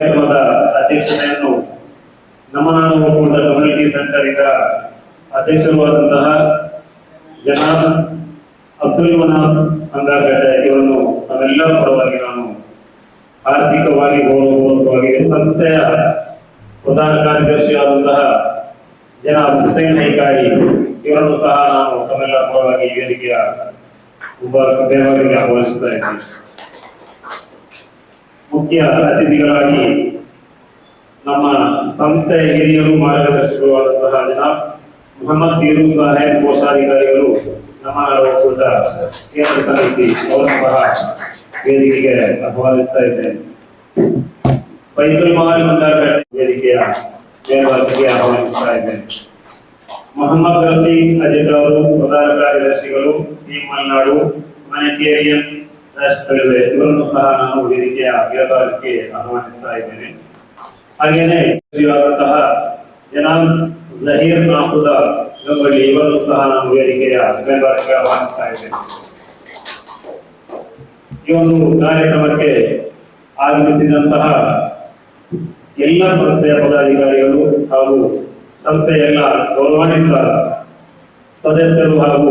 ಕಾರ್ಯಕ್ರಮದ ಅಧ್ಯಕ್ಷತೆಯನ್ನು ನಮ್ಮ ನಾಡು ಒಕ್ಕೂಟ ಕಮ್ಯುನಿಟಿ ಸೆಂಟರ್ ಇಂದ ಅಧ್ಯಕ್ಷರಾದಂತಹ ಜನಾಬ್ ಅಬ್ದುಲ್ ಮನಾಫ್ ಅಂಗಾಗಡ್ಡೆ ಇವರನ್ನು ತಮ್ಮೆಲ್ಲರ ಪರವಾಗಿ ನಾನು ಆರ್ಥಿಕವಾಗಿ ಗೌರವಪೂರ್ವಕವಾಗಿ ಸಂಸ್ಥೆಯ ಪ್ರಧಾನ ಕಾರ್ಯದರ್ಶಿಯಾದಂತಹ ಜನಾಬ್ ಹುಸೇನ್ ಹೈಕಾಯಿ ಇವರನ್ನು ಸಹ ನಾನು ತಮ್ಮೆಲ್ಲರ ಪರವಾಗಿ ವೇದಿಕೆಯ ಉಪ ಆಹ್ವಾನಿಸ್ತಾ ಇದ್ದೀನಿ. ಮುಖ್ಯ ಅತಿಥಿಗಳಾಗಿ ನಮ್ಮ ಸಂಸ್ಥೆಯ ಹಿರಿಯರು ಮಾರ್ಗದರ್ಶಕರು ಆದಂತಹ ಜನಾಬ್ ಮೊಹಮ್ಮದ್ ಬೀರು ಸಾಹೇಬ್ ಕೋಶಾಧಿಕಾರಿಗಳು ನಮ್ಮ ಒಕ್ಕೂಟ ಕೇಂದ್ರ ಸಮಿತಿ ಅವರನ್ನು ಸಹ ವೇದಿಕೆಗೆ ಆಹ್ವಾನಿಸ್ತಾ ಇದ್ದೇನೆ ಬೈತುಲ್ ಮಹಾಲ್ ಮಂಡಳ ವೇದಿಕೆಯ ಮೇಲ್ವರ್ಗಕ್ಕೆ ಆಹ್ವಾನಿಸ್ತಾ ಇದ್ದೇನೆ ಮೊಹಮ್ಮದ್ ರಫೀಕ್ ಅಜಿತ್ ಅವರು ಪ್ರಧಾನ ಕಾರ್ಯದರ್ಶಿಗಳು ಟೀಮ್ ಮಲೆನಾಡು ಹುಮ್ಯಾನಿಟೇರಿಯನ್ ರಾಷ್ಟ್ರಗಳಿವೆ ಇವರನ್ನು ಸಹ ನಾನು ವೇದಿಕೆಯ ಮೇಲ್ಭಾಗಕ್ಕೆ ಆಹ್ವಾನಿಸ್ತಾ ಇದ್ದೇನೆ ಹಾಗೇನೆ ಆದಂತಹ ಜನಾನ್ ಜಹೀರ್ ನಾಹುದ ಗಂಗೊಳ್ಳಿ ಇವರನ್ನು ಸಹ ನಾನು ವೇದಿಕೆಯ ಮೇಲ್ಭಾಗಕ್ಕೆ ಆಹ್ವಾನಿಸ್ತಾ ಇದ್ದೇನೆ ಈ ಒಂದು ಕಾರ್ಯಕ್ರಮಕ್ಕೆ ಆಗಮಿಸಿದಂತಹ ಎಲ್ಲ ಸಂಸ್ಥೆಯ ಪದಾಧಿಕಾರಿಗಳು ಹಾಗೂ ಸಂಸ್ಥೆಯ ಎಲ್ಲ ಗೌರವಾನ್ವಿತ ಸದಸ್ಯರು ಹಾಗೂ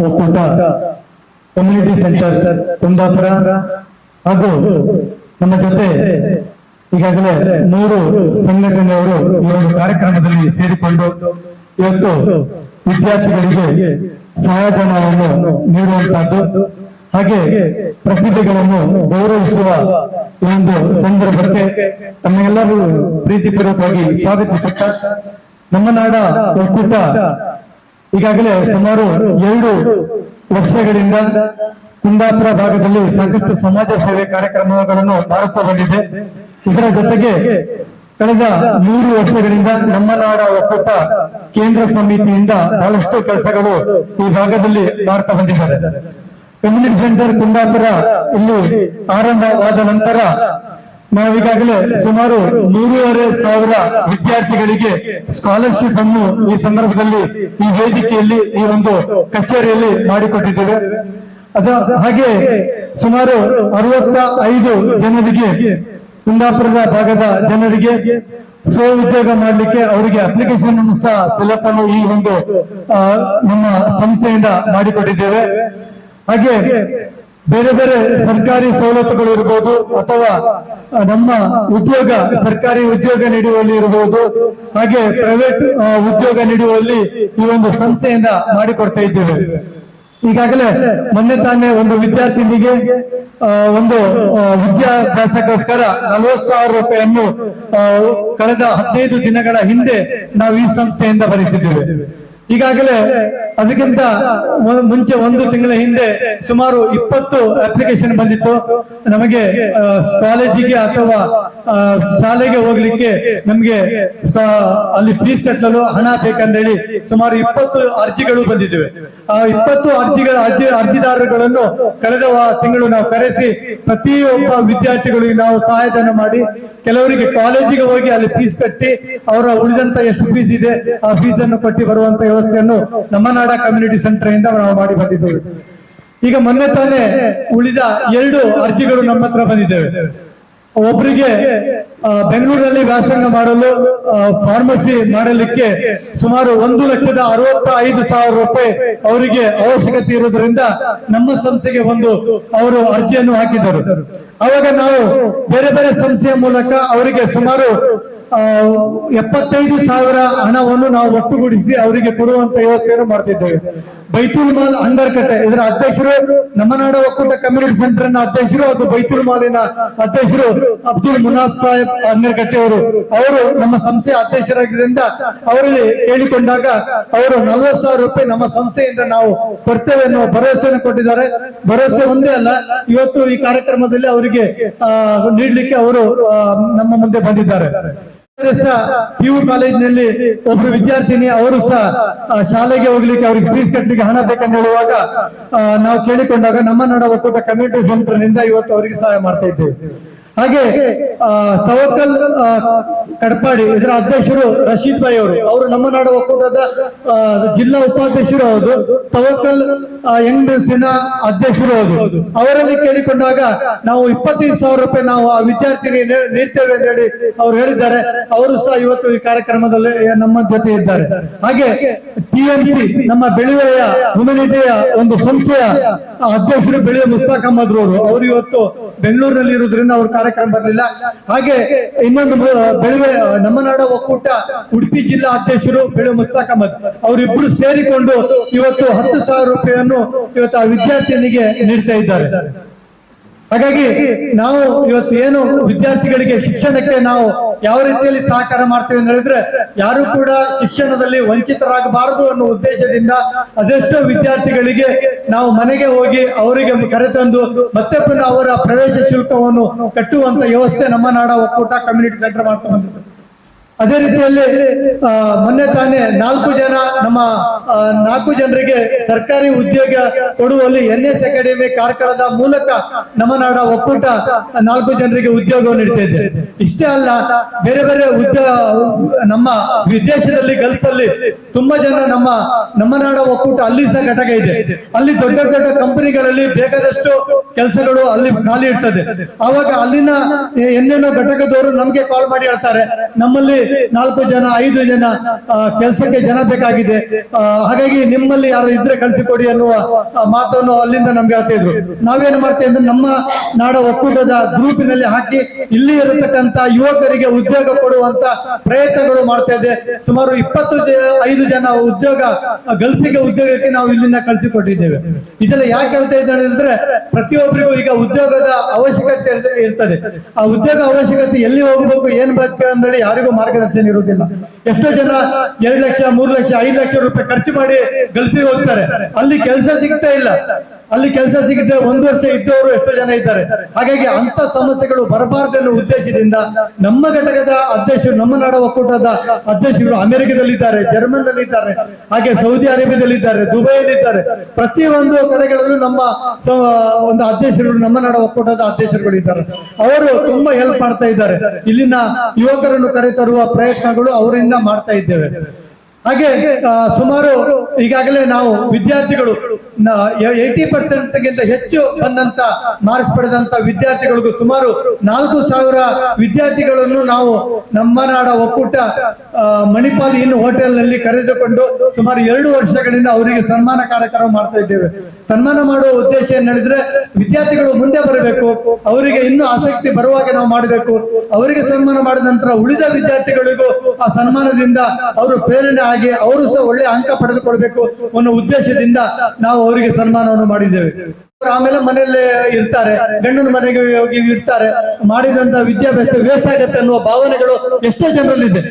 ಒಕ್ಕೂಟ ಕಮ್ಯುನಿಟಿ ಸೆಂಟರ್ ಕುಂದಾಪುರ ಹಾಗೂ ನಮ್ಮ ಜೊತೆ ಈಗಾಗಲೇ ಮೂರು ಸಂಘಟನೆಯವರು ಈ ಒಂದು ಕಾರ್ಯಕ್ರಮದಲ್ಲಿ ಸೇರಿಕೊಂಡು ಇವತ್ತು ವಿದ್ಯಾರ್ಥಿಗಳಿಗೆ ಸಹಾಯಧನವನ್ನು ನೀಡುವಂತಹದ್ದು ಹಾಗೆ ಪ್ರತಿಭೆಗಳನ್ನು ಗೌರವಿಸುವ ಈ ಒಂದು ಸಂದರ್ಭಕ್ಕೆ ತಮ್ಮೆಲ್ಲರೂ ಪ್ರೀತಿಪೂರ್ವಕವಾಗಿ ಸ್ವಾಗತಿಸುತ್ತ, ನಮ್ಮ ನಾಡ ಒಕ್ಕೂಟ ಈಗಾಗಲೇ ಸುಮಾರು ಎರಡು ವರ್ಷಗಳಿಂದ ಕುಂದಾಪುರ ಭಾಗದಲ್ಲಿ ಸಾಕಷ್ಟು ಸಮಾಜ ಸೇವೆ ಕಾರ್ಯಕ್ರಮಗಳನ್ನು ಮಾಡುತ್ತಾ ಬಂದಿದೆ ಇದರ ಜೊತೆಗೆ ಕಳೆದ ಮೂರು ವರ್ಷಗಳಿಂದ ನಮ್ಮ ನಾಡ ಒಕ್ಕೂಟ ಕೇಂದ್ರ ಸಮಿತಿಯಿಂದ ಬಹಳಷ್ಟು ಕೆಲಸಗಳು ಈ ಭಾಗದಲ್ಲಿ ಮಾಡ್ತಾ ಬಂದಿದ್ದಾರೆ. ಕಮ್ಯುನಿಟಿ ಸೆಂಟರ್ ಕುಂದಾಪುರ ಇಲ್ಲಿ ಆರಂಭವಾದ ನಂತರ ನಾವೀಗಾಗಲೇ ಸುಮಾರು ಮೂರುವರೆ ಸಾವಿರ ವಿದ್ಯಾರ್ಥಿಗಳಿಗೆ ಸ್ಕಾಲರ್ಶಿಪ್ ಅನ್ನು ಈ ಸಂದರ್ಭದಲ್ಲಿ ಈ ವೇದಿಕೆಯಲ್ಲಿ ಈ ಒಂದು ಕಚೇರಿಯಲ್ಲಿ ಮಾಡಿಕೊಟ್ಟಿದ್ದೇವೆ. ಅದ ಹಾಗೆ ಸುಮಾರು ಅರವತ್ತ ಐದು ಜನರಿಗೆ ಕುಂದಾಪುರದ ಭಾಗದ ಜನರಿಗೆ ಸ್ವ ಉದ್ಯೋಗ ಮಾಡಲಿಕ್ಕೆ ಅವರಿಗೆ ಅಪ್ಲಿಕೇಶನ್ ಅನ್ನು ಸಹ ಫಿಲಪ್ ಅನ್ನು ಈ ಒಂದು ನಮ್ಮ ಸಂಸ್ಥೆಯಿಂದ ಮಾಡಿಕೊಟ್ಟಿದ್ದೇವೆ. ಹಾಗೆ ಬೇರೆ ಬೇರೆ ಸರ್ಕಾರಿ ಸವಲತ್ತುಗಳು ಇರ್ಬೋದು ಅಥವಾ ನಮ್ಮ ಉದ್ಯೋಗ, ಸರ್ಕಾರಿ ಉದ್ಯೋಗ ನೀಡುವಲ್ಲಿ ಇರಬಹುದು ಹಾಗೆ ಪ್ರೈವೇಟ್ ಉದ್ಯೋಗ ನೀಡುವಲ್ಲಿ ಈ ಒಂದು ಸಂಸ್ಥೆಯಿಂದ ಮಾಡಿಕೊಡ್ತಾ ಇದ್ದೇವೆ. ಈಗಾಗಲೇ ಮೊನ್ನೆ ತಾನೇ ಒಂದು ವಿದ್ಯಾರ್ಥಿನಿಗೆ ಒಂದು ವಿದ್ಯಾಭ್ಯಾಸಕ್ಕೋಸ್ಕರ ನಲವತ್ತು ಸಾವಿರ ರೂಪಾಯಿಯನ್ನು ಕಳೆದ ಹದಿನೈದು ದಿನಗಳ ಹಿಂದೆ ನಾವು ಈ ಸಂಸ್ಥೆಯಿಂದ ಭರಿಸಿದ್ದೇವೆ. ಈಗಾಗಲೇ ಅದಕ್ಕಿಂತ ಮುಂಚೆ ಒಂದು ತಿಂಗಳ ಹಿಂದೆ ಸುಮಾರು ಇಪ್ಪತ್ತು ಅಪ್ಲಿಕೇಶನ್ ಬಂದಿತ್ತು. ನಮಗೆ ಕಾಲೇಜಿಗೆ ಅಥವಾ ಶಾಲೆಗೆ ಹೋಗ್ಲಿಕ್ಕೆ ನಮಗೆ ಅಲ್ಲಿ ಫೀಸ್ ಕಟ್ಟಲು ಹಣ ಬೇಕಂದೇಳಿ ಸುಮಾರು ಇಪ್ಪತ್ತು ಅರ್ಜಿಗಳು ಬಂದಿದ್ದೇವೆ. ಆ ಇಪ್ಪತ್ತು ಅರ್ಜಿಗಳ ಅರ್ಜಿ, ಅರ್ಜಿದಾರರುಗಳನ್ನು ಕಳೆದ ತಿಂಗಳು ನಾವು ಕರೆಸಿ ಪ್ರತಿಯೊಬ್ಬ ವಿದ್ಯಾರ್ಥಿಗಳಿಗೆ ನಾವು ಸಹಾಯಧನ ಮಾಡಿ ಕೆಲವರಿಗೆ ಕಾಲೇಜಿಗೆ ಹೋಗಿ ಅಲ್ಲಿ ಫೀಸ್ ಕಟ್ಟಿ ಅವರ ಉಳಿದಂತ ಎಷ್ಟು ಫೀಸ್ ಇದೆ, ಆ ಫೀಸ್ ಅನ್ನು ಕಟ್ಟಿ ಬರುವಂತ ವ್ಯವಸ್ಥೆಯನ್ನು ನಮ್ಮ ನಾಡ ಕಮ್ಯುನಿಟಿ ಸೆಂಟರ್ ಇಂದ ನಾವು ಮಾಡಿ ಬಂದಿದ್ದೇವೆ. ಈಗ ಮೊನ್ನೆ ತಾನೇ ಉಳಿದ ಎರಡು ಅರ್ಜಿಗಳು ನಮ್ಮ ಹತ್ರ ಬಂದಿದ್ದೇವೆ. ಒಬ್ಬರಿಗೆ ಬೆಂಗಳೂರಲ್ಲಿ ವ್ಯಾಸಂಗ ಮಾಡಲು ಫಾರ್ಮಸಿ ಮಾಡಲಿಕ್ಕೆ ಸುಮಾರು ಒಂದು ಲಕ್ಷದ ಅರವತ್ತ ಐದು ಸಾವಿರ ರೂಪಾಯಿ ಅವರಿಗೆ ಅವಶ್ಯಕತೆ ಇರುವುದರಿಂದ ನಮ್ಮ ಸಂಸ್ಥೆಗೆ ಒಂದು ಅವರು ಅರ್ಜಿಯನ್ನು ಹಾಕಿದರು ಅವಾಗ ನಾವು ಬೇರೆ ಬೇರೆ ಸಂಸ್ಥೆಯ ಮೂಲಕ ಅವರಿಗೆ ಸುಮಾರು ಎಪ್ಪತ್ತೈದು ಸಾವಿರ ಹಣವನ್ನು ನಾವು ಒಟ್ಟುಗೂಡಿಸಿ ಅವರಿಗೆ ಕೊಡುವಂತ ವ್ಯವಸ್ಥೆಯನ್ನು ಮಾಡ್ತಿದ್ದೇವೆ. ಬೈತುಲ್ ಮಾಲ್ ಅಂಗರ್ಕಟ್ಟೆ ಇದರ ಅಧ್ಯಕ್ಷರು ನಮ್ಮ ನಾಡ ಒಕ್ಕೂಟ ಕಮ್ಯುನಿಟಿ ಸೆಂಟರ್ನ ಅಧ್ಯಕ್ಷರು ಹಾಗೂ ಬೈತುಲ್ ಮಾಲಿನ ಅಧ್ಯಕ್ಷರು ಅಬ್ದುಲ್ ಮುನಾಫ್ ಸಾಹೇಬ್ ಅಂಗರ್ಕಟ್ಟೆ ಅವರು. ಅವರು ನಮ್ಮ ಸಂಸ್ಥೆ ಅಧ್ಯಕ್ಷರಾಗಿದ್ದರಿಂದ ಅವರಲ್ಲಿ ಕೇಳಿಕೊಂಡಾಗ ಅವರು ನಲವತ್ತು ಸಾವಿರ ರೂಪಾಯಿ ನಮ್ಮ ಸಂಸ್ಥೆಯಿಂದ ನಾವು ಕೊಡ್ತೇವೆ ಎನ್ನುವ ಭರವಸೆಯನ್ನು ಕೊಟ್ಟಿದ್ದಾರೆ. ಭರವಸೆ ಒಂದೇ ಅಲ್ಲ, ಇವತ್ತು ಈ ಕಾರ್ಯಕ್ರಮದಲ್ಲಿ ಅವರಿಗೆ ನೀಡಲಿಕ್ಕೆ ಅವರು ನಮ್ಮ ಮುಂದೆ ಬಂದಿದ್ದಾರೆ. ಸಹ ಪಿ ಯು ಕಾಲೇಜಿನಲ್ಲಿ ಒಬ್ಬರು ವಿದ್ಯಾರ್ಥಿನಿ, ಅವರು ಸಹ ಶಾಲೆಗೆ ಹೋಗ್ಲಿಕ್ಕೆ ಅವ್ರಿಗೆ ಫೀಸ್ ಕಟ್ಟಲಿಕ್ಕೆ ಹಣ ಬೇಕಂತ ಹೇಳುವಾಗ ನಾವು ಕೇಳಿಕೊಂಡಾಗ ನಮ್ಮ ನಾಡ ಒಕ್ಕೂಟ ಕಮ್ಯುನಿಟಿ ಸೆಂಟರ್ನಿಂದ ಇವತ್ತು ಅವರಿಗೆ ಸಹಾಯ ಮಾಡ್ತಾ ಇದ್ದೇವೆ. ಹಾಗೆ ತವಕಲ್ ಕಡಪಾಡಿ, ಇದರ ಅಧ್ಯಕ್ಷರು ರಶೀದ್ ಭಾಯ್ ಅವರು. ಅವರು ನಮ್ಮ ನಾಡ ಒಕ್ಕೂಟದ ಜಿಲ್ಲಾ ಉಪಾಧ್ಯಕ್ಷರು ಹೌದು. ತವಕಲ್ ಯಂಗ್ ಮೆನ್ಸಿನ ಅಧ್ಯಕ್ಷರು ಹೌದು. ಅವರಲ್ಲಿ ಕೇಳಿಕೊಂಡಾಗ ನಾವು ಇಪ್ಪತ್ತೈದು ಸಾವಿರ ರೂಪಾಯಿ ನಾವು ಆ ವಿದ್ಯಾರ್ಥಿನಿ ನೀಡ್ತೇವೆ ಅಂತ ಹೇಳಿ ಅವ್ರು ಹೇಳಿದ್ದಾರೆ. ಅವರು ಸಹ ಇವತ್ತು ಈ ಕಾರ್ಯಕ್ರಮದಲ್ಲಿ ನಮ್ಮ ಜೊತೆ ಇದ್ದಾರೆ. ಹಾಗೆ, ಟಿಎಂಸಿ, ನಮ್ಮ ಬೆಳವೆಯ ಹ್ಯುಮಿನಿಟಿಯ ಒಂದು ಸಂಸ್ಥೆಯ ಅಧ್ಯಕ್ಷರು ಬೆಳೆಯ ಮುಸ್ತಾಕ್ ಅಹಮದ್ ಅವರು ಅವರು ಇವತ್ತು ಬೆಂಗಳೂರಿನಲ್ಲಿ ಇರೋದ್ರಿಂದ ಅವ್ರ ಕಾರ್ಯಕ್ರಮ ಬರಲಿಲ್ಲ. ಹಾಗೆ ಇನ್ನೊಂದು ಬೆಳವೆ ನಮ್ಮ ನಾಡ ಒಕ್ಕೂಟ, ಉಡುಪಿ ಜಿಲ್ಲಾ ಅಧ್ಯಕ್ಷರು ಬೆಳೆ ಮುಸ್ತಾಕ್ ಅಹಮದ್ ಅವರಿಬ್ರು ಸೇರಿಕೊಂಡು ಇವತ್ತು ಹತ್ತು ಸಾವಿರ ರೂಪಾಯಿಯನ್ನು ಇವತ್ತು ಆ ವಿದ್ಯಾರ್ಥಿನಿಗೆ ನೀಡ್ತಾ ಇದ್ದಾರೆ. ಹಾಗಾಗಿ ನಾವು ಇವತ್ತು ಏನು ವಿದ್ಯಾರ್ಥಿಗಳಿಗೆ ಶಿಕ್ಷಣಕ್ಕೆ ನಾವು ಯಾವ ರೀತಿಯಲ್ಲಿ ಸಹಕಾರ ಮಾಡ್ತೇವೆ ಅಂತ ಹೇಳಿದ್ರೆ, ಯಾರು ಕೂಡ ಶಿಕ್ಷಣದಲ್ಲಿ ವಂಚಿತರಾಗಬಾರದು ಅನ್ನೋ ಉದ್ದೇಶದಿಂದ ಅದೆಷ್ಟೋ ವಿದ್ಯಾರ್ಥಿಗಳಿಗೆ ನಾವು ಮನೆಗೆ ಹೋಗಿ ಅವರಿಗೆ ಕರೆತಂದು, ಮತ್ತೆ ಪುನಃ ಅವರ ಪ್ರವೇಶ ಶುಲ್ಕವನ್ನು ಕಟ್ಟುವಂತ ವ್ಯವಸ್ಥೆ ನಮ್ಮ ನಾಡ ಒಕ್ಕೂಟ ಕಮ್ಯುನಿಟಿ ಸೆಂಟರ್ ಮಾಡ್ತಾ ಬಂದಿದೆ ಅದೇ ರೀತಿಯಲ್ಲಿ ಮೊನ್ನೆ ತಾನೇ ನಾಲ್ಕು ಜನ ನಮ್ಮ ನಾಲ್ಕು ಜನರಿಗೆ ಸರ್ಕಾರಿ ಉದ್ಯೋಗ ಕೊಡುವಲ್ಲಿ ಎನ್ ಎಸ್ ಅಕಾಡೆಮಿ ಕಾರ್ಕಳದ ಮೂಲಕ ನಮ್ಮ ನಾಡ ಒಕ್ಕೂಟ ನಾಲ್ಕು ಜನರಿಗೆ ಉದ್ಯೋಗವನ್ನು ನೀಡ್ತಾ ಇದೆ ಇಷ್ಟೇ ಅಲ್ಲ, ಬೇರೆ ಬೇರೆ ಉದ್ಯೋಗ ನಮ್ಮ ವಿದೇಶದಲ್ಲಿ ಗಲ್ಫ್ ಅಲ್ಲಿ ತುಂಬಾ ಜನ ನಮ್ಮ ನಮ್ಮ ನಾಡ ಒಕ್ಕೂಟ ಅಲ್ಲಿ ಸಹ ಘಟಕ ಇದೆ. ಅಲ್ಲಿ ದೊಡ್ಡ ದೊಡ್ಡ ಕಂಪನಿಗಳಲ್ಲಿ ಬೇಕಾದಷ್ಟು ಕೆಲಸಗಳು ಅಲ್ಲಿ ಖಾಲಿ ಇರ್ತದೆ. ಆವಾಗ ಅಲ್ಲಿನ ಎನ್ನೇನೋ ಘಟಕದವರು ನಮ್ಗೆ ಕಾಲ್ ಮಾಡಿ ಹೇಳ್ತಾರೆ. ನಮ್ಮಲ್ಲಿ ನಾಲ್ಕು ಜನ, ಐದು ಜನ ಕೆಲಸಕ್ಕೆ ಜನ ಬೇಕಾಗಿದೆ. ಹಾಗಾಗಿ ನಿಮ್ಮಲ್ಲಿ ಯಾರು ಇದ್ರೆ ಕಳಿಸಿಕೊಡಿ ಅನ್ನುವ ಮಾತನ್ನು ಅಲ್ಲಿಂದ ನಮ್ಗೆ ಹೇಳ್ತಾ ಇದ್ರು. ನಾವೇನ್ ಮಾಡ್ತೇವೆ ಅಂದ್ರೆ ನಮ್ಮ ನಾಡ ಒಕ್ಕೂಟದ ಗ್ರೂಪಿನಲ್ಲಿ ಹಾಕಿ ಇಲ್ಲಿ ಇರತಕ್ಕಂತ ಯುವಕರಿಗೆ ಉದ್ಯೋಗ ಕೊಡುವಂತ ಪ್ರಯತ್ನಗಳು ಮಾಡ್ತಾ ಇದೆ. ಸುಮಾರು ಇಪ್ಪತ್ತು ಐದು ಜನ ಉದ್ಯೋಗ ಗಲ್ಸಿಗೆ ಉದ್ಯೋಗಕ್ಕೆ ನಾವು ಇಲ್ಲಿಂದ ಕಳಿಸಿಕೊಟ್ಟಿದ್ದೇವೆ. ಇದೆಲ್ಲ ಯಾಕೆ ಹೇಳ್ತಾ ಇದ್ದಾರೆ ಅಂದ್ರೆ ಪ್ರತಿಯೊಬ್ಬರಿಗೂ ಈಗ ಉದ್ಯೋಗದ ಅವಶ್ಯಕತೆ ಇರ್ತ- ಇರ್ತದೆ. ಆ ಉದ್ಯೋಗ ಅವಶ್ಯಕತೆ ಎಲ್ಲಿ ಹೋಗ್ಬೇಕು, ಏನ್ ಬೇಕು ಅಂತೇಳಿ ಯಾರಿಗೂ ಮಾರ್ಗದರ್ಶನ ಇರುವುದಿಲ್ಲ ಎಷ್ಟೋ ಜನ ಎರಡು ಲಕ್ಷ, ಮೂರು ಲಕ್ಷ, ಐದು ಲಕ್ಷ ರೂಪಾಯಿ ಖರ್ಚು ಮಾಡಿ ಗಲ್ಫಿಗೆ ಹೋಗ್ತಾರೆ. ಅಲ್ಲಿ ಕೆಲಸ ಸಿಗ್ತಾ ಇಲ್ಲ. ಅಲ್ಲಿ ಕೆಲಸ ಸಿಗದೆ ಒಂದು ವರ್ಷ ಇದ್ದವರು ಎಷ್ಟೋ ಜನ ಇದ್ದಾರೆ. ಹಾಗಾಗಿ ಅಂತ ಸಮಸ್ಯೆಗಳು ಬರಬಾರದು ಅನ್ನೋ ಉದ್ದೇಶದಿಂದ ನಮ್ಮ ಘಟಕದ ಅಧ್ಯಕ್ಷರು, ನಮ್ಮ ನಾಡ ಒಕ್ಕೂಟದ ಅಧ್ಯಕ್ಷರು ಅಮೆರಿಕದಲ್ಲಿದ್ದಾರೆ ಜರ್ಮನ್ದಲ್ಲಿದ್ದಾರೆ ಹಾಗೆ ಸೌದಿ ಅರೇಬಿಯಾದಲ್ಲಿದ್ದಾರೆ, ದುಬೈಯಲ್ಲಿದ್ದಾರೆ. ಪ್ರತಿಯೊಂದು ಕಡೆಗಳಲ್ಲೂ ನಮ್ಮ ಒಂದು ಅಧ್ಯಕ್ಷರು, ನಮ್ಮ ನಾಡ ಒಕ್ಕೂಟದ ಅಧ್ಯಕ್ಷರುಗಳು ಇದ್ದಾರೆ ಅವರು ತುಂಬಾ ಹೆಲ್ಪ್ ಮಾಡ್ತಾ ಇದ್ದಾರೆ. ಇಲ್ಲಿನ ಯುವಕರನ್ನು ಕರೆತರುವ ಪ್ರಯತ್ನಗಳು ಅವರಿಂದ ಮಾಡ್ತಾ ಇದ್ದೇವೆ. ಹಾಗೆ ಸುಮಾರು ಈಗಾಗಲೇ ನಾವು ವಿದ್ಯಾರ್ಥಿಗಳು ಏಯ್ಟಿ ಪರ್ಸೆಂಟ್ ಗಿಂತ ಹೆಚ್ಚು ಬಂದಂತ ಮಾರ್ಕ್ಸ್ ಪಡೆದಂತ ವಿದ್ಯಾರ್ಥಿಗಳಿಗೂ ಸುಮಾರು ನಾಲ್ಕು ಸಾವಿರ ವಿದ್ಯಾರ್ಥಿಗಳನ್ನು ನಾವು ನಮ್ಮ ನಾಡ ಒಕ್ಕೂಟ ಮಣಿಪಾಲ್ ಇನ್ ಹೋಟೆಲ್ನಲ್ಲಿ ಕರೆದುಕೊಂಡು ಸುಮಾರು ಎರಡು ವರ್ಷಗಳಿಂದ ಅವರಿಗೆ ಸನ್ಮಾನ ಕಾರ್ಯಕ್ರಮ ಮಾಡ್ತಾ ಇದ್ದೇವೆ. ಸನ್ಮಾನ ಮಾಡುವ ಉದ್ದೇಶ ಏನ್ ವಿದ್ಯಾರ್ಥಿಗಳು ಮುಂದೆ ಬರಬೇಕು, ಅವರಿಗೆ ಇನ್ನೂ ಆಸಕ್ತಿ ಬರುವಾಗ ನಾವು ಮಾಡಬೇಕು. ಅವರಿಗೆ ಸನ್ಮಾನ ಮಾಡಿದ ನಂತರ ಉಳಿದ ವಿದ್ಯಾರ್ಥಿಗಳಿಗೂ ಆ ಸನ್ಮಾನದಿಂದ ಅವರು ಪ್ರೇರಣೆ ಆಗಿ ಅವರು ಸಹ ಒಳ್ಳೆ ಅಂಕ ಪಡೆದುಕೊಳ್ಬೇಕು ಅನ್ನೋ ಉದ್ದೇಶದಿಂದ ನಾವು ಅವರಿಗೆ ಸನ್ಮಾನವನ್ನು ಮಾಡಿದ್ದೇವೆ. ಆಮೇಲೆ ಮನೆಯಲ್ಲೇ ಇರ್ತಾರೆ, ಗಂಡನ ಮನೆಗೆ ಹೋಗಿ ಇರ್ತಾರೆ, ಮಾಡಿದಂತ ವಿದ್ಯಾಭ್ಯಾಸ ವೇಸ್ಟ್ ಆಗತ್ತೆ ಅನ್ನುವ ಭಾವನೆಗಳು ಎಷ್ಟೋ ಜನರಲ್ಲಿದೆ.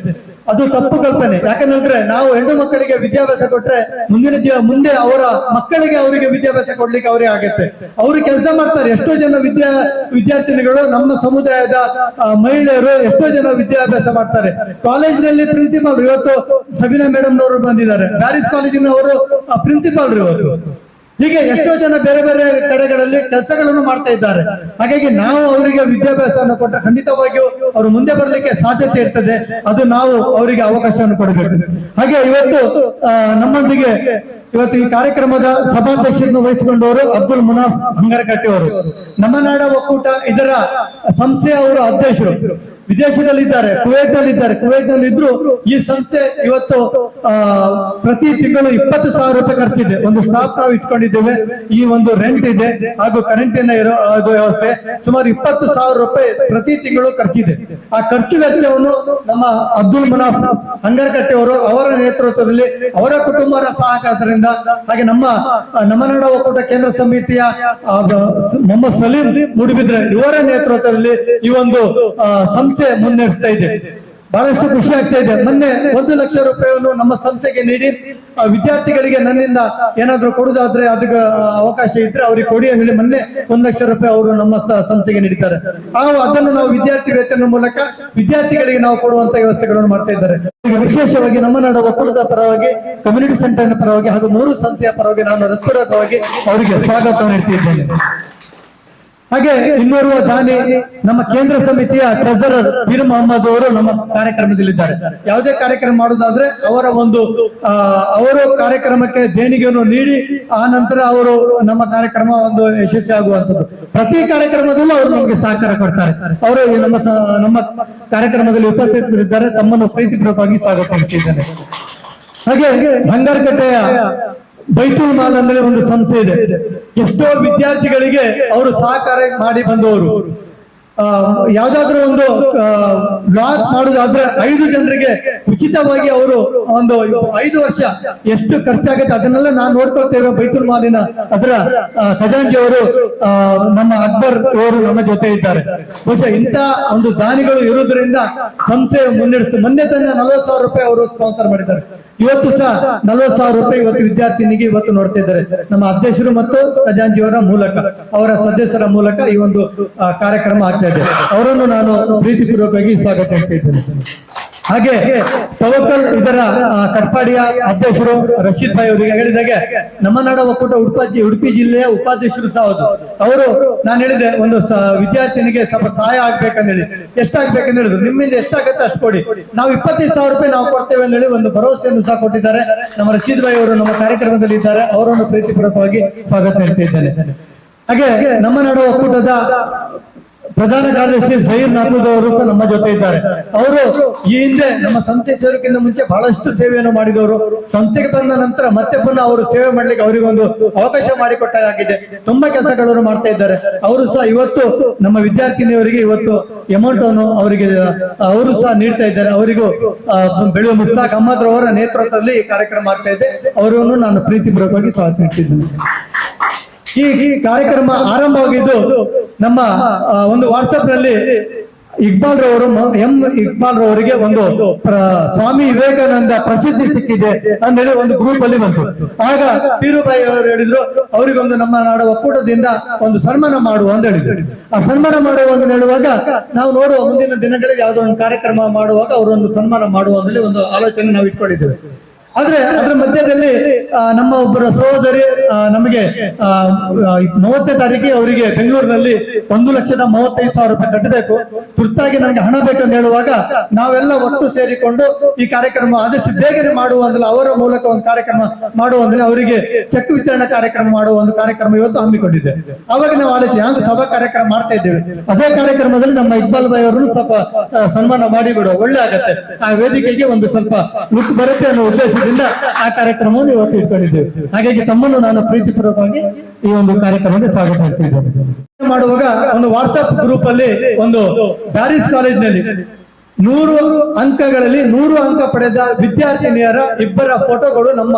ಅದು ತಪ್ಪು ಕಲ್ಪನೆ. ಯಾಕಂದ್ರೆ ನಾವು ಹೆಣ್ಣು ಮಕ್ಕಳಿಗೆ ವಿದ್ಯಾಭ್ಯಾಸ ಕೊಟ್ರೆ ಮುಂದಿನ ಜೀವ ಮುಂದೆ ಅವರ ಮಕ್ಕಳಿಗೆ ಅವರಿಗೆ ವಿದ್ಯಾಭ್ಯಾಸ ಕೊಡ್ಲಿಕ್ಕೆ ಅವರೇ ಆಗತ್ತೆ. ಅವರು ಕೆಲಸ ಮಾಡ್ತಾರೆ. ಎಷ್ಟೋ ಜನ ವಿದ್ಯಾ, ವಿದ್ಯಾರ್ಥಿನಿಗಳು ನಮ್ಮ ಸಮುದಾಯದ ಮಹಿಳೆಯರು ಎಷ್ಟೋ ಜನ ವಿದ್ಯಾಭ್ಯಾಸ ಮಾಡ್ತಾರೆ. ಕಾಲೇಜಿನಲ್ಲಿ ಪ್ರಿನ್ಸಿಪಾಲ್ ಇವತ್ತು ಸಬಿನಾ ಮೇಡಮ್ನವರು ಬಂದಿದ್ದಾರೆ. ಪ್ಯಾರಿಸ್ ಕಾಲೇಜಿನವರು ಪ್ರಿನ್ಸಿಪಾಲ್ ಇವತ್ತು. ಹೀಗೆ ಎಷ್ಟೋ ಜನ ಬೇರೆ ಬೇರೆ ಕಡೆಗಳಲ್ಲಿ ಕೆಲಸಗಳನ್ನು ಮಾಡ್ತಾ ಇದ್ದಾರೆ. ಹಾಗಾಗಿ ನಾವು ಅವರಿಗೆ ವಿದ್ಯಾಭ್ಯಾಸವನ್ನು ಕೊಟ್ಟರೆ ಖಂಡಿತವಾಗಿಯೂ ಅವರು ಮುಂದೆ ಬರಲಿಕ್ಕೆ ಸಾಧ್ಯತೆ ಇರ್ತದೆ. ಅದು ನಾವು ಅವರಿಗೆ ಅವಕಾಶವನ್ನು ಕೊಡಬೇಕು. ಹಾಗೆ ಇವತ್ತು ನಮ್ಮೊಂದಿಗೆ ಇವತ್ತು ಈ ಕಾರ್ಯಕ್ರಮದ ಸಭಾಧ್ಯಕ್ಷರನ್ನು ವಹಿಸಿಕೊಂಡವರು ಅಬ್ದುಲ್ ಮುನಾಫ್ ಹಂಗರಕಟ್ಟಿ ಅವರು ನಮ್ಮ ನಾಡ ಒಕ್ಕೂಟ, ಇದರ ಸಂಸ್ಥೆಯ ಅವರು ಅಧ್ಯಕ್ಷರು. ವಿದೇಶದಲ್ಲಿದ್ದಾರೆ ಕುವೈಟ್ನಲ್ಲಿ ಇದ್ದಾರೆ ಕುವೈಟ್ನಲ್ಲಿ ಇದ್ರು ಈ ಸಂಸ್ಥೆ ಇವತ್ತು ಪ್ರತಿ ತಿಂಗಳು ಇಪ್ಪತ್ತು ಸಾವಿರ ರೂಪಾಯಿ ಖರ್ಚಿದೆ. ಒಂದು ಸ್ಟಾಫ್ ನಾವು ಇಟ್ಕೊಂಡಿದ್ದೇವೆ. ಈ ಒಂದು ರೆಂಟ್ ಇದೆ. ಹಾಗೂ ಕರೆಂಟಿನ ಇರೋ ವ್ಯವಸ್ಥೆ ಸುಮಾರು ಇಪ್ಪತ್ತು ಸಾವಿರ ರೂಪಾಯಿ ಪ್ರತಿ ತಿಂಗಳು ಖರ್ಚಿದೆ. ಆ ಖರ್ಚು ವೆಚ್ಚವನ್ನು ನಮ್ಮ ಅಬ್ದುಲ್ ಮುನಾಫ್ ಹಂಗರ್ಕಟ್ಟೆ ಅವರು ಅವರ ನೇತೃತ್ವದಲ್ಲಿ ಅವರ ಕುಟುಂಬರ ಸಹಕಾರದಿಂದ ಹಾಗೆ ನಮ್ಮ ನಮನಾಡ ಒಕ್ಕೂಟ ಕೇಂದ್ರ ಸಮಿತಿಯ ಮೊಹಮ್ಮದ್ ಸಲೀಂ ಮೂಡಿಬಿದ್ರೆ ಇವರ ನೇತೃತ್ವದಲ್ಲಿ ಈ ಒಂದು ಸಂಸ್ಥೆ ಮುನ್ನಡೆಸ್ತಾ ಇದೆ. ಬಹಳಷ್ಟು ಖುಷಿ ಆಗ್ತಾ ಇದೆ. ಮೊನ್ನೆ ಒಂದು ಲಕ್ಷ ರೂಪಾಯಿಯನ್ನು ನಮ್ಮ ಸಂಸ್ಥೆಗೆ ನೀಡಿ ಆ, ವಿದ್ಯಾರ್ಥಿಗಳಿಗೆ ನನ್ನಿಂದ ಏನಾದ್ರೂ ಕೊಡುದಾದ್ರೆ ಅದಕ್ಕೆ ಅವಕಾಶ ಇದ್ರೆ ಅವ್ರಿಗೆ ಕೊಡಿ ಹೇಳಿ ಮೊನ್ನೆ ಒಂದ್ ಲಕ್ಷ ರೂಪಾಯಿ ಅವರು ನಮ್ಮ ಸಂಸ್ಥೆಗೆ ನೀಡಿದ್ದಾರೆ. ನಾವು ಅದನ್ನು ನಾವು ವಿದ್ಯಾರ್ಥಿ ವೇತನ ಮೂಲಕ ವಿದ್ಯಾರ್ಥಿಗಳಿಗೆ ನಾವು ಕೊಡುವಂತ ವ್ಯವಸ್ಥೆಗಳನ್ನು ಮಾಡ್ತಾ ಇದ್ದಾರೆ. ವಿಶೇಷವಾಗಿ ನಮ್ಮ ನಾಡ ಒಕ್ಕೂಟದ ಪರವಾಗಿ ಕಮ್ಯುನಿಟಿ ಸೆಂಟರ್ನ ಪರವಾಗಿ ಹಾಗೂ ಮೂರು ಸಂಸ್ಥೆಯ ಪರವಾಗಿ ನಾನು ಹೃತ್ಪೂರ್ವಕವಾಗಿ ಅವರಿಗೆ ಸ್ವಾಗತ ನೀಡ್ತಿದ್ದೇನೆ ಹಾಗೆ ಇನ್ನೋರ್ವ ದಾನಿ ನಮ್ಮ ಕೇಂದ್ರ ಸಮಿತಿಯ ಟ್ರೆಸರರ್ ಪೀರ್ ಮೊಹಮ್ಮದ್ ಅವರು ನಮ್ಮ ಕಾರ್ಯಕ್ರಮದಲ್ಲಿದ್ದಾರೆ. ಯಾವುದೇ ಕಾರ್ಯಕ್ರಮ ಮಾಡುವುದಾದ್ರೆ ಅವರ ಒಂದು ಅವರು ಕಾರ್ಯಕ್ರಮಕ್ಕೆ ದೇಣಿಗೆಯನ್ನು ನೀಡಿ, ಆ ನಂತರ ಅವರು ನಮ್ಮ ಕಾರ್ಯಕ್ರಮ ಒಂದು ಯಶಸ್ವಿ ಆಗುವಂತದ್ದು ಪ್ರತಿ ಕಾರ್ಯಕ್ರಮದಲ್ಲೂ ಅವರು ನಮಗೆ ಸಹಕಾರ ಕೊಡ್ತಾರೆ. ಅವರು ನಮ್ಮ ನಮ್ಮ ಕಾರ್ಯಕ್ರಮದಲ್ಲಿ ಉಪಸ್ಥಿತರಿದ್ದಾರೆ. ತಮ್ಮನ್ನು ಪ್ರೀತಿಪೂರ್ವಕವಾಗಿ ಸ್ವಾಗತ ಹಾಗೆ ಹಂಗಾರಕಟ್ಟೆಯ ಬೈತುಲ್ ಮಾಲ್ ಅಂದ್ರೆ ಒಂದು ಸಂಸ್ಥೆ ಇದೆ. ಎಷ್ಟೋ ವಿದ್ಯಾರ್ಥಿಗಳಿಗೆ ಅವರು ಸಹಕಾರ ಮಾಡಿ ಬಂದವರು. ಯಾವ್ದಾದ್ರು ಒಂದು ಲಾಸ್ ಮಾಡುದಾದ್ರೆ ಐದು ಜನರಿಗೆ ಉಚಿತವಾಗಿ ಅವರು ಒಂದು ಐದು ವರ್ಷ ಎಷ್ಟು ಖರ್ಚಾಗುತ್ತೆ ಅದನ್ನೆಲ್ಲ ನಾನು ನೋಡ್ಕೊಳ್ತೇವೆ ಬೈತುಲ್ ಮಾಲಿನ ಅದರ ಖಜಾಂಜಿ ಅವರು ನಮ್ಮ ಅಕ್ಬರ್ ಅವರು ನಮ್ಮ ಜೊತೆ ಇದ್ದಾರೆ. ಬಹುಶಃ ಇಂಥ ಒಂದು ದಾನಿಗಳು ಇರುವುದರಿಂದ ಸಂಸ್ಥೆ ಮುನ್ನಡೆಸ್ತು ಮೊನ್ನೆ ತನ್ನ ನಲವತ್ತು ಸಾವಿರ ರೂಪಾಯಿ ಅವರು ಸ್ಪಾನ್ಸರ್ ಮಾಡಿದ್ದಾರೆ. ಇವತ್ತು ಸಹ ನಲವತ್ತು ಸಾವಿರ ರೂಪಾಯಿ ಇವತ್ತು ವಿದ್ಯಾರ್ಥಿನಿಗೆ ಇವತ್ತು ನೋಡ್ತಾ ಇದ್ದಾರೆ. ನಮ್ಮ ಅಧ್ಯಕ್ಷರು ಮತ್ತು ಖಜಾಂಜಿಯವರ ಮೂಲಕ, ಅವರ ಸದಸ್ಯರ ಮೂಲಕ ಈ ಒಂದು ಕಾರ್ಯಕ್ರಮ ಆಗ್ತಾ ಇದೆ. ಅವರನ್ನು ನಾನು ಪ್ರೀತಿಪೂರ್ವಕವಾಗಿ ಸ್ವಾಗತ ಮಾಡ್ತಿದ್ದೇನೆ ಹಾಗೆ ಸವಕಲ್ ಇದರ ಕಟ್ಪಾಡಿಯ ಅಧ್ಯಕ್ಷರು ರಶೀದ್ ಭಾಯ್ ಅವರಿಗೆ ಹೇಳಿದಾಗೆ, ನಮ್ಮ ನಾಡ ಒಕ್ಕೂಟ ಉಡುಪಿ ಉಡುಪಿ ಜಿಲ್ಲೆಯ ಉಪಾಧ್ಯಕ್ಷರು ಸಹ ಹೌದು. ಅವರು, ನಾನು ಹೇಳಿದೆ, ಒಂದು ವಿದ್ಯಾರ್ಥಿನಿಗೆ ಸ್ವಲ್ಪ ಸಹಾಯ ಆಗ್ಬೇಕಂತ ಹೇಳಿ ಎಷ್ಟಾಗ್ಬೇಕಂತ ಹೇಳಿದ್ರು. ನಿಮ್ಮಿಂದ ಎಷ್ಟಾಗತ್ತೆ ಅಷ್ಟು ಕೊಡಿ. ನಾವು ಇಪ್ಪತ್ತೈದು ಸಾವಿರ ರೂಪಾಯಿ ನಾವು ಕೊಡ್ತೇವೆ ಅಂತ ಹೇಳಿ ಒಂದು ಭರವಸೆಯನ್ನು ಸಹ ಕೊಟ್ಟಿದ್ದಾರೆ. ನಮ್ಮ ರಶೀದ್ ಭಾಯ್ ಅವರು ನಮ್ಮ ಕಾರ್ಯಕ್ರಮದಲ್ಲಿ ಇದ್ದಾರೆ. ಅವರನ್ನು ಪ್ರೀತಿಪೂರ್ವಕವಾಗಿ ಸ್ವಾಗತ ಹೇಳ್ತಿದ್ದೇನೆ ಹಾಗೆ, ನಮ್ಮ ನಾಡ ಒಕ್ಕೂಟದ ಪ್ರಧಾನ ಕಾರ್ಯದರ್ಶಿ ಜಹೀರ್ ನಾಪುದ್ ಅವರು ನಮ್ಮ ಜೊತೆ ಇದ್ದಾರೆ. ಅವರು ಈ ಹಿಂದೆ ನಮ್ಮ ಸಂಸ್ಥೆ ಸೇರೋಕ್ಕಿಂತ ಮುಂಚೆ ಬಹಳಷ್ಟು ಸೇವೆಯನ್ನು ಮಾಡಿದವರು. ಸಂಸ್ಥೆಗೆ ಬಂದ ನಂತರ ಮತ್ತೆ ಪುನಃ ಅವರು ಸೇವೆ ಮಾಡ್ಲಿಕ್ಕೆ ಅವರಿಗೊಂದು ಅವಕಾಶ ಮಾಡಿಕೊಟ್ಟಾಗಿದೆ. ತುಂಬಾ ಕೆಲಸಗಳನ್ನು ಮಾಡ್ತಾ ಇದ್ದಾರೆ. ಅವರು ಸಹ ಇವತ್ತು ನಮ್ಮ ವಿದ್ಯಾರ್ಥಿನಿಯವರಿಗೆ ಇವತ್ತು ಅಮೌಂಟ್ ಅನ್ನು ಅವರಿಗೆ, ಅವರು ಸಹ ನೀಡ್ತಾ ಇದ್ದಾರೆ. ಅವರಿಗೂ ಬೆಳೆಯುವ ಮುಸ್ತಾಕ್ ಅಹಮದ್ ಅವರ ನೇತೃತ್ವದಲ್ಲಿ ಕಾರ್ಯಕ್ರಮ ಆಗ್ತಾ ಇದೆ. ಅವರನ್ನು ನಾನು ಪ್ರೀತಿಪೂರ್ವಕವಾಗಿ ಸ್ವಾಗತಿಸಿದ್ದೇನೆ ಈ ಕಾರ್ಯಕ್ರಮ ಆರಂಭವಾಗಿದ್ದು ನಮ್ಮ ಒಂದು ವಾಟ್ಸಪ್ನಲ್ಲಿ ಇಕ್ಬಾಲ್ ರವರು ಎಂ ಇಕ್ಬಾಲ್ ರವರಿಗೆ ಒಂದು ಸ್ವಾಮಿ ವಿವೇಕಾನಂದ ಪ್ರಶಸ್ತಿ ಸಿಕ್ಕಿದೆ ಅಂತೇಳಿ ಒಂದು ಗ್ರೂಪ್ ಅಲ್ಲಿ ಬಂತು. ಆಗ ಪೀರುಬಾಯಿ ಅವರು ಹೇಳಿದ್ರು, ಅವರಿಗೊಂದು ನಮ್ಮ ನಾಡ ಒಕ್ಕೂಟದಿಂದ ಒಂದು ಸನ್ಮಾನ ಮಾಡುವ ಅಂತ ಹೇಳಿದ್ರು. ಆ ಸನ್ಮಾನ ಮಾಡುವ ಅಂತ ಹೇಳುವಾಗ ನಾವು ನೋಡುವ ಮುಂದಿನ ದಿನಗಳಲ್ಲಿ ಯಾವುದೋ ಒಂದು ಕಾರ್ಯಕ್ರಮ ಮಾಡುವಾಗ ಅವರೊಂದು ಸನ್ಮಾನ ಮಾಡುವ ಒಂದು ಆಲೋಚನೆ ನಾವು ಇಟ್ಕೊಂಡಿದ್ದೇವೆ. ಆದ್ರೆ ಅದರ ಮಧ್ಯದಲ್ಲಿ ನಮ್ಮ ಒಬ್ಬರ ಸಹೋದರಿ ನಮಗೆ ಮೂವತ್ತನೇ ತಾರೀಕಿಗೆ ಅವರಿಗೆ ಬೆಂಗಳೂರಿನಲ್ಲಿ ಒಂದು ಲಕ್ಷದ ಮೂವತ್ತೈದು ಸಾವಿರ ರೂಪಾಯಿ ಕಟ್ಟಬೇಕು. ತುರ್ತಾಗಿ ನನಗೆ ಹಣ ಬೇಕಂತ ಹೇಳುವಾಗ ನಾವೆಲ್ಲ ಒಟ್ಟು ಸೇರಿಕೊಂಡು ಈ ಕಾರ್ಯಕ್ರಮ ಆದಷ್ಟು ಬೇಗನೆ ಮಾಡುವಂದ್ರೆ ಅವರ ಮೂಲಕ ಒಂದು ಕಾರ್ಯಕ್ರಮ ಮಾಡುವಂದ್ರೆ ಅವರಿಗೆ ಚೆಕ್ ವಿತರಣಾ ಕಾರ್ಯಕ್ರಮ ಮಾಡುವ ಒಂದು ಕಾರ್ಯಕ್ರಮ ಇವತ್ತು ಹಮ್ಮಿಕೊಂಡಿದೆ ಅವಾಗ ನಾವು ಆಲೋಚನೆ ಒಂದು ಸಭಾ ಕಾರ್ಯಕ್ರಮ ಮಾಡ್ತಾ ಇದ್ದೇವೆ. ಅದೇ ಕಾರ್ಯಕ್ರಮದಲ್ಲಿ ನಮ್ಮ ಇಕ್ಬಾಲ್ ಭಾಯ್ ಅವರನ್ನು ಸ್ವಲ್ಪ ಸನ್ಮಾನ ಮಾಡಿಬಿಡುವ. ಒಳ್ಳೆ ಆಗತ್ತೆ. ಆ ವೇದಿಕೆಗೆ ಒಂದು ಸ್ವಲ್ಪ ಬರುತ್ತೆ ಅನ್ನೋ ಉದ್ದೇಶದಿಂದ ಆ ಕಾರ್ಯಕ್ರಮವನ್ನು ಇವತ್ತು ಇಟ್ಕೊಂಡಿದ್ದೇವೆ. ಹಾಗಾಗಿ ತಮ್ಮನ್ನು ನಾನು ಪ್ರೀತಿಪೂರ್ವಕವಾಗಿ ಈ ಒಂದು ಕಾರ್ಯಕ್ರಮಕ್ಕೆ ಸ್ವಾಗತ ಮಾಡ್ತಿದ್ದೇನೆ ಮಾಡುವಾಗ ಒಂದು ವಾಟ್ಸ್ಆಪ್ ಗ್ರೂಪ್ ಅಲ್ಲಿ ಒಂದು ಪ್ಯಾರಿಸ್ ಕಾಲೇಜಿನಲ್ಲಿ ನೂರು ಅಂಕಗಳಲ್ಲಿ ನೂರು ಅಂಕ ಪಡೆದ ವಿದ್ಯಾರ್ಥಿನಿಯರ ಇಬ್ಬರ ಫೋಟೋಗಳು ನಮ್ಮ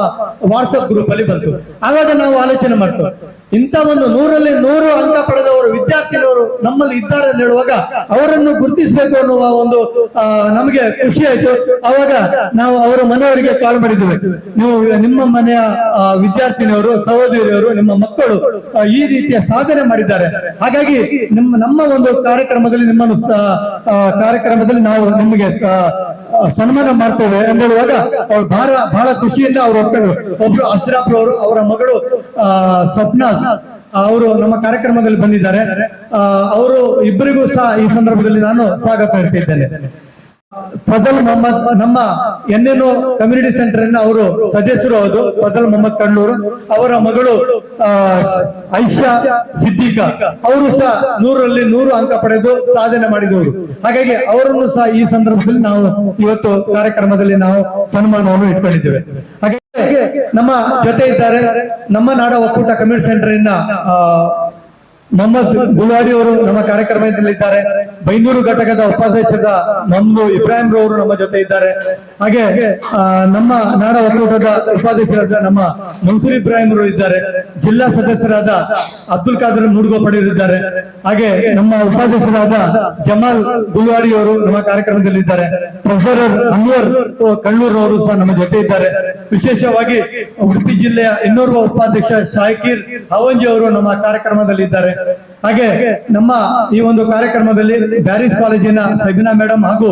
ವಾಟ್ಸಪ್ ಗ್ರೂಪ್ ಅಲ್ಲಿ ಬಂತು. ಆವಾಗ ನಾವು ಆಲೋಚನೆ ಮಾಡ್ತೇವೆ. ಇಂಥ ಒಂದು ನೂರಲ್ಲಿ ನೂರು ಅಂಕ ಪಡೆದವರು ವಿದ್ಯಾರ್ಥಿನಿಯರು ನಮ್ಮಲ್ಲಿ ಇದ್ದಾರೆ ಅಂತ ಹೇಳುವಾಗ ಅವರನ್ನು ಗುರುತಿಸಬೇಕು ಅನ್ನುವ ಒಂದು ನಮಗೆ ಖುಷಿ ಆಯ್ತು. ಅವಾಗ ನಾವು ಅವರ ಮನೆಯವರಿಗೆ ಕಾಲ್ ಮಾಡಿದ್ದೇವೆ. ನೀವು ನಿಮ್ಮ ಮನೆಯ ವಿದ್ಯಾರ್ಥಿನಿಯವರು ಸಹೋದರಿಯರು ನಿಮ್ಮ ಮಕ್ಕಳು ಈ ರೀತಿಯ ಸಾಧನೆ ಮಾಡಿದ್ದಾರೆ. ಹಾಗಾಗಿ ನಿಮ್ಮ, ನಮ್ಮ ಒಂದು ಕಾರ್ಯಕ್ರಮದಲ್ಲಿ ನಿಮ್ಮನ್ನು ಕಾರ್ಯಕ್ರಮದಲ್ಲಿ ನಾವು ನಿಮಗೆ ಸನ್ಮಾನ ಮಾಡ್ತೇವೆ ಅಂತ ಹೇಳುವಾಗ ಅವ್ರು ಬಹಳ ಬಹಳ ಖುಷಿಯಿಂದ ಅವರು ಒಬ್ಬರು ಒಬ್ರು ಅಶ್ರಾಫ್ ಅವರು ಅವರ ಮಗಳು ಸ್ವಪ್ನ ಅವರು ನಮ್ಮ ಕಾರ್ಯಕ್ರಮದಲ್ಲಿ ಬಂದಿದ್ದಾರೆ. ಅವರು ಇಬ್ಬರಿಗೂ ಸಹ ಈ ಸಂದರ್ಭದಲ್ಲಿ ನಾನು ಸ್ವಾಗತ ಹೇಳ್ತಿದ್ದೇನೆ. ಫಜಲ್ ಮೊಹಮ್ಮದ್, ನಮ್ಮ ಎನ್ನೇನು ಕಮ್ಯುನಿಟಿ ಸೆಂಟರ್ ಅನ್ನ ಅವರು ಸದಸ್ಯರು ಹೌದು, ಫಜಲ್ ಮೊಹಮ್ಮದ್ ಕಣ್ಣೂರು. ಅವರ ಮಗಳು ಐಶಾ ಸಿದ್ದಿಕಾ. ಅವರು ಸಹ ನೂರಲ್ಲಿ ನೂರು ಅಂಕ ಪಡೆದು ಸಾಧನೆ ಮಾಡಿದವರು. ಹಾಗಾಗಿ ಅವರನ್ನು ಸಹ ಈ ಸಂದರ್ಭದಲ್ಲಿ ನಾವು ಇವತ್ತು ಕಾರ್ಯಕ್ರಮದಲ್ಲಿ ನಾವು ಸನ್ಮಾನವನ್ನು ಇಟ್ಕೊಂಡಿದ್ದೇವೆ. ಹಾಗಾಗಿ ನಮ್ಮ ಜೊತೆ ಇದ್ದಾರೆ. ನಮ್ಮ ನಾಡ ಒಕ್ಕೂಟ ಕಮ್ಯೂನಿಟಿ ಸೆಂಟರ್ ಇನ್ನ ಮೊಹಮ್ಮದ್ ಗುಲ್ವಾಡಿಯವರು ನಮ್ಮ ಕಾರ್ಯಕ್ರಮದಲ್ಲಿದ್ದಾರೆ. ಬೈಂದೂರು ಘಟಕದ ಉಪಾಧ್ಯಕ್ಷದ ನಮ್ದು ಇಬ್ರಾಹಿಂ ರವರು ನಮ್ಮ ಜೊತೆ ಇದ್ದಾರೆ. ಹಾಗೆ ನಮ್ಮ ನಾಡ ಒಕ್ಕೂಟದ ಉಪಾಧ್ಯಕ್ಷರಾದ ನಮ್ಮ ಮನ್ಸೂರ್ ಇಬ್ರಾಹಿಂ ರವರು ಇದ್ದಾರೆ. ಜಿಲ್ಲಾ ಸದಸ್ಯರಾದ ಅಬ್ದುಲ್ ಖಾದರ್ ಇದ್ದಾರೆ. ಹಾಗೆ, ನಮ್ಮ ಉಪಾಧ್ಯಕ್ಷರಾದ ಜಮಾಲ್ ಗುಲ್ವಾಡಿ ಅವರು ನಮ್ಮ ಕಾರ್ಯಕ್ರಮದಲ್ಲಿದ್ದಾರೆ. ಪ್ರೊಫೆಸರ್ ಅನ್ವರ್ ಕಣ್ಣೂರ್ ಅವರು ಸಹ ನಮ್ಮ ಜೊತೆ ಇದ್ದಾರೆ. ವಿಶೇಷವಾಗಿ ಉಡುಪಿ ಜಿಲ್ಲೆಯ ಇನ್ನೋರ್ವ ಉಪಾಧ್ಯಕ್ಷ ಶಾಯಕೀರ್ ಹವಂಜಿ ಅವರು ನಮ್ಮ ಕಾರ್ಯಕ್ರಮದಲ್ಲಿದ್ದಾರೆ. ಹಾಗೆ ನಮ್ಮ ಈ ಒಂದು ಕಾರ್ಯಕ್ರಮದಲ್ಲಿ ಬ್ಯಾರಿಸ್ ಕಾಲೇಜಿನ ಸಬಿನಾ ಮೇಡಮ್ ಹಾಗೂ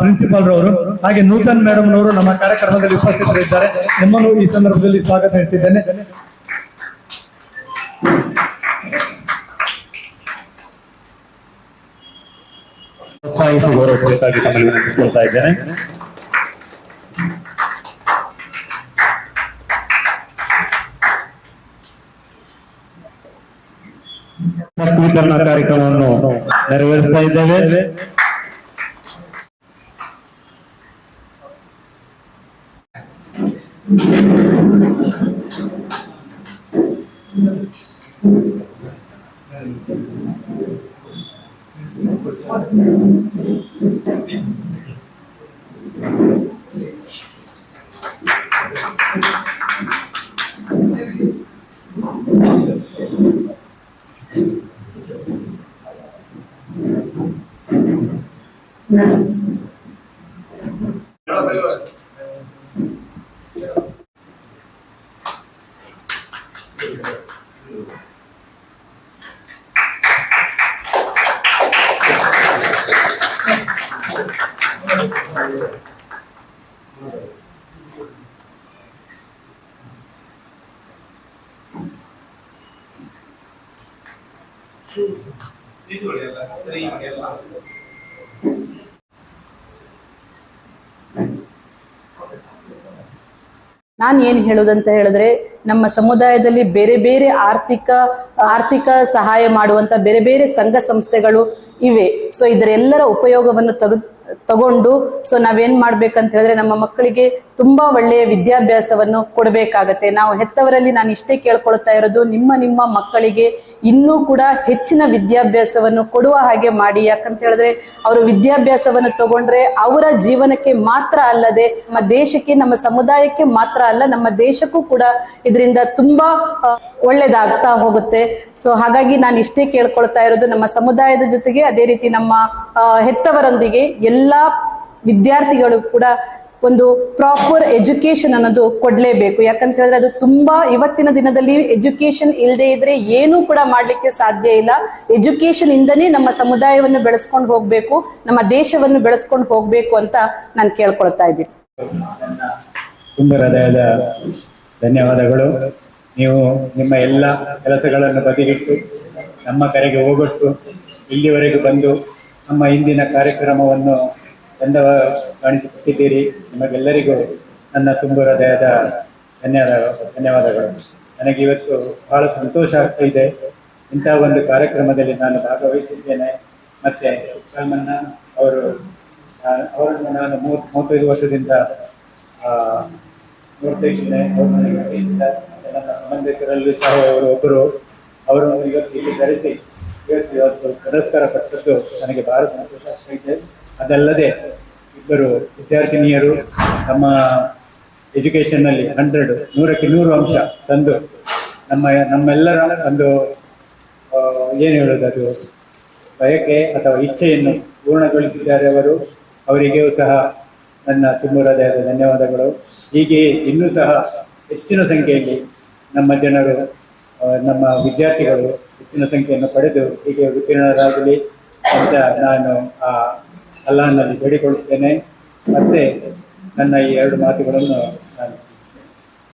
ಪ್ರಿನ್ಸಿಪಾಲ್ ರವರು, ಹಾಗೆ ನೂತನ್ ಮೇಡಮ್ ನವರು ನಮ್ಮ ಕಾರ್ಯಕ್ರಮದಲ್ಲಿ ಉಪಸ್ಥಿತರಿದ್ದಾರೆ. ನಿಮ್ಮನ್ನು ಈ ಸಂದರ್ಭದಲ್ಲಿ ಸ್ವಾಗತ ಹೇಳ್ತಿದ್ದೇನೆ. ಪ್ರೋತ್ಸಾಹಿಸಿ ಗೌರವಿಸಬೇಕಾಗಿ ತಮ್ಮಲ್ಲಿ ವಿನಂತಿಸಿಕೊಳ್ತಾ ಇದ್ದೇನೆ ಚೆಕ್ ವಿತರಣಾ ಕಾರ್ಯಕ್ರಮವನ್ನು ನೆರವೇರಿಸ್ತಾ ಇದ್ದೇವೆ 好了，朋友们。一个，二，三，四，五，六，七，八，九，十。嗯，好。嗯。了，再一组了。ನಾನು ಏನು ಹೇಳೋದಂತ ಹೇಳಿದ್ರೆ, ನಮ್ಮ ಸಮುದಾಯದಲ್ಲಿ ಬೇರೆ ಬೇರೆ ಆರ್ಥಿಕ ಆರ್ಥಿಕ ಸಹಾಯ ಮಾಡುವಂತ ಬೇರೆ ಬೇರೆ ಸಂಘ ಸಂಸ್ಥೆಗಳು ಇವೆ. ಸೊ ಇದರೆಲ್ಲರ ಉಪಯೋಗವನ್ನು ತಗ, ತಗೊಂಡು ಸೊ ನಾವೇನ್ ಮಾಡ್ಬೇಕಂತ ಹೇಳಿದ್ರೆ, ನಮ್ಮ ಮಕ್ಕಳಿಗೆ ತುಂಬಾ ಒಳ್ಳೆಯ ವಿದ್ಯಾಭ್ಯಾಸವನ್ನು ಕೊಡಬೇಕಾಗತ್ತೆ. ನಾವು ಹೆತ್ತವರಲ್ಲಿ ನಾನು ಇಷ್ಟೇ ಕೇಳ್ಕೊಳ್ತಾ ಇರೋದು, ನಿಮ್ಮ ನಿಮ್ಮ ಮಕ್ಕಳಿಗೆ ಇನ್ನೂ ಕೂಡ ಹೆಚ್ಚಿನ ವಿದ್ಯಾಭ್ಯಾಸವನ್ನು ಕೊಡುವ ಹಾಗೆ ಮಾಡಿ. ಯಾಕಂತ ಹೇಳಿದ್ರೆ, ಅವರು ವಿದ್ಯಾಭ್ಯಾಸವನ್ನು ತಗೊಂಡ್ರೆ ಅವರ ಜೀವನಕ್ಕೆ ಮಾತ್ರ ಅಲ್ಲದೆ, ನಮ್ಮ ದೇಶಕ್ಕೆ, ನಮ್ಮ ಸಮುದಾಯಕ್ಕೆ ಮಾತ್ರ ಅಲ್ಲ, ನಮ್ಮ ದೇಶಕ್ಕೂ ಕೂಡ ಇದರಿಂದ ತುಂಬಾ ಒಳ್ಳೇದಾಗ್ತಾ ಹೋಗುತ್ತೆ. ಸೊ ಹಾಗಾಗಿ ನಾನು ಇಷ್ಟೇ ಕೇಳ್ಕೊಳ್ತಾ ಇರೋದು, ನಮ್ಮ ಸಮುದಾಯದ ಜೊತೆಗೆ ಅದೇ ರೀತಿ ನಮ್ಮ ಹೆತ್ತವರೊಂದಿಗೆ ಎಲ್ಲಾ ವಿದ್ಯಾರ್ಥಿಗಳು ಕೂಡ ಒಂದು ಪ್ರಾಪರ್ ಎಜುಕೇಶನ್ ಅನ್ನೋದು ಕೊಡ್ಲೇಬೇಕು. ಯಾಕಂತ ಹೇಳಿದ್ರೆ ಅದು ತುಂಬಾ ಇವತ್ತಿನ ದಿನದಲ್ಲಿ ಎಜುಕೇಶನ್ ಇಲ್ಲದೆ ಇದ್ರೆ ಏನೂ ಕೂಡ ಮಾಡ್ಲಿಕ್ಕೆ ಸಾಧ್ಯ ಇಲ್ಲ. ಎಜುಕೇಶನ್ ಇಂದನೇ ನಮ್ಮ ಸಮುದಾಯವನ್ನು ಬೆಳೆಸ್ಕೊಂಡು ಹೋಗ್ಬೇಕು, ನಮ್ಮ ದೇಶವನ್ನು ಬೆಳೆಸ್ಕೊಂಡು ಹೋಗ್ಬೇಕು ಅಂತ ನಾನು ಕೇಳ್ಕೊಳ್ತಾ ಇದ್ದೀನಿ. ತುಂಬಾ ಹೃದಯದ ಧನ್ಯವಾದಗಳು. ನೀವು ನಿಮ್ಮ ಎಲ್ಲ ಕೆಲಸಗಳನ್ನು ಬದಿಗಿಟ್ಟು ನಮ್ಮ ಕರೆಗೆ ಹೋಗೊಟ್ಟು ಇಲ್ಲಿವರೆಗೂ ಬಂದು ನಮ್ಮ ಇಂದಿನ ಕಾರ್ಯಕ್ರಮವನ್ನು ಚಂದ ಕಾಣಿಸಿಕೊಟ್ಟಿದ್ದೀರಿ ನಿಮಗೆಲ್ಲರಿಗೂ ನನ್ನ ತುಂಬ ಹೃದಯದ ಧನ್ಯವಾದ, ಧನ್ಯವಾದಗಳು. ನನಗೆ ಇವತ್ತು ಬಹಳ ಸಂತೋಷ ಆಗ್ತಾ ಇದೆ. ಇಂತಹ ಒಂದು ಕಾರ್ಯಕ್ರಮದಲ್ಲಿ ನಾನು ಭಾಗವಹಿಸಿದ್ದೇನೆ. ಮತ್ತೆ ರಾಮಣ್ಣ ಅವರು ಅವರನ್ನು ನಾನು ಮೂವತ್ ಮೂವತ್ತೈದು ವರ್ಷದಿಂದ ನೋಡ್ತಾ ಇದ್ದೇನೆ ಅವ್ರ ಮನೆಯಿಂದ ನನ್ನ ಸಂಬಂಧಿಕರಲ್ಲಿ ಸಹ ಅವರು ಒಬ್ಬರು. ಅವರು ಇವತ್ತು ಇಲ್ಲಿ ಕರೆಸಿ ಇವತ್ತು ಇವತ್ತು ಪುರಸ್ಕಾರ ಪಟ್ಟದ್ದು ನನಗೆ ಬಹಳ ಸಂತೋಷ ಆಗ್ತಾ ಇದೆ. ಅದಲ್ಲದೆ ಇಬ್ಬರು ವಿದ್ಯಾರ್ಥಿನಿಯರು ನಮ್ಮ ಎಜುಕೇಷನ್ನಲ್ಲಿ ಹಂಡ್ರೆಡ್ ನೂರಕ್ಕೆ ನೂರು ಅಂಶ ತಂದು ನಮ್ಮ, ನಮ್ಮೆಲ್ಲರ ಒಂದು ಏನು ಹೇಳೋದು ಅದು? ಬಯಕೆ ಅಥವಾ ಇಚ್ಛೆಯನ್ನು ಪೂರ್ಣಗೊಳಿಸಿದ್ದಾರೆ ಅವರು. ಅವರಿಗೂ ಸಹ ನನ್ನ ತುಂಬ ಧನ್ಯವಾದಗಳು. ಹೀಗೆ ಇನ್ನೂ ಸಹ ಹೆಚ್ಚಿನ ಸಂಖ್ಯೆಯಲ್ಲಿ ನಮ್ಮ ಜನರು ನಮ್ಮ ವಿದ್ಯಾರ್ಥಿಗಳು ಹೆಚ್ಚಿನ ಸಂಖ್ಯೆಯನ್ನು ಪಡೆದು ಹೀಗೆ ಉತ್ತೀರ್ಣರಾಗಲಿ ಅಂತ ನಾನು ಆ ಅಲ್ಲಾಹನಲ್ಲಿ ಬೇಡಿಕೊಳ್ಳುತ್ತೇನೆ. ಮತ್ತೆ ನನ್ನ ಈ ಎರಡು ಮಾತುಗಳನ್ನು